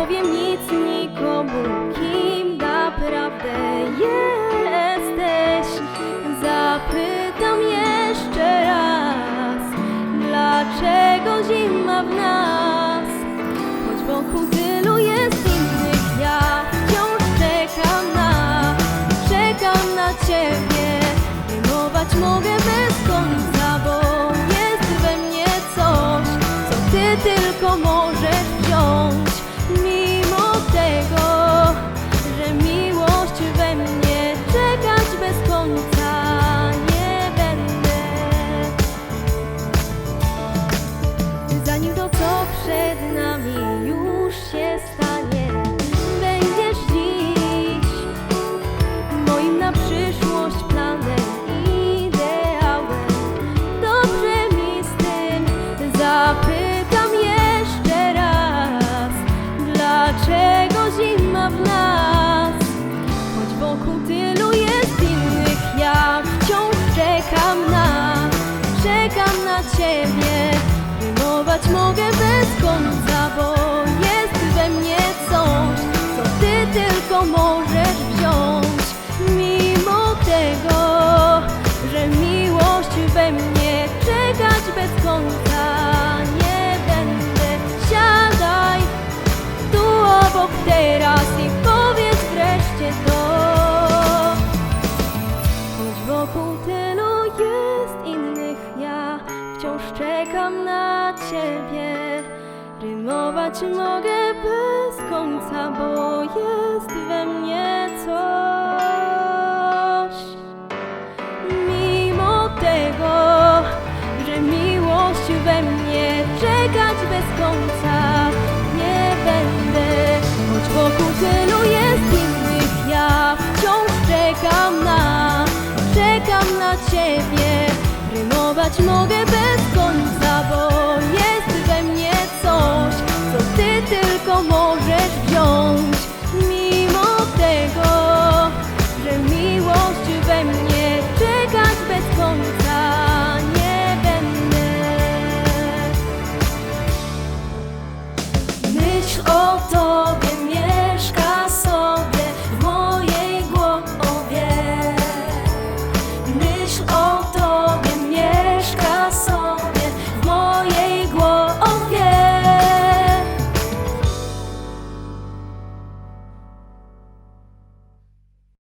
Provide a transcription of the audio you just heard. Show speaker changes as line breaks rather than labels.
powiem nic nikomu, kim naprawdę jesteś. Zapytam jeszcze raz, dlaczego zima w nas? Mogę bez końca, bo jest we mnie coś, co ty tylko możesz wziąć. Mimo tego, że miłość we mnie czekać bez końca czekam na ciebie. Rymować mogę bez końca, bo jest we mnie coś. Mimo tego, że miłość we mnie czekać bez końca nie będę. Choć wokół tylu Rymować mogę bez